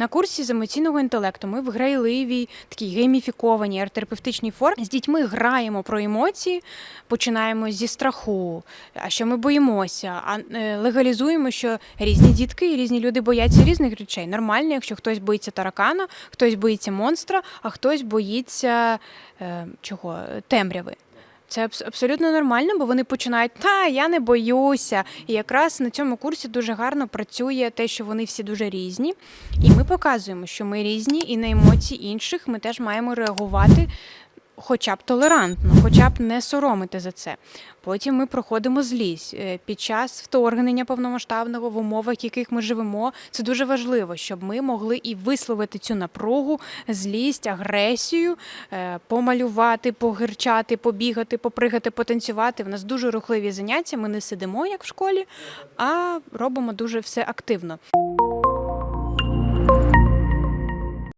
На курсі з емоційного інтелекту ми в грайливій, такій гейміфікованій арт-терапевтичній формі з дітьми граємо про емоції, починаємо зі страху, а що ми боїмося, а е, легалізуємо, що різні дітки і різні люди бояться різних речей. Нормально, якщо хтось боїться таракана, хтось боїться монстра, а хтось боїться е, чого темряви. Це абс- абсолютно нормально, бо вони починають та я не боюся. І якраз на цьому курсі дуже гарно працює те, що вони всі дуже різні. І ми показуємо, що ми різні, і на емоції інших ми теж маємо реагувати. Хоча б толерантно, хоча б не соромити за це. Потім ми проходимо злість Е, під час вторгнення повномасштабного в умовах, яких ми живемо. Це дуже важливо, щоб ми могли і висловити цю напругу, злість, агресію, е, помалювати, погирчати, побігати, попригати, потанцювати. В нас дуже рухливі заняття. Ми не сидимо як в школі, а робимо дуже все активно.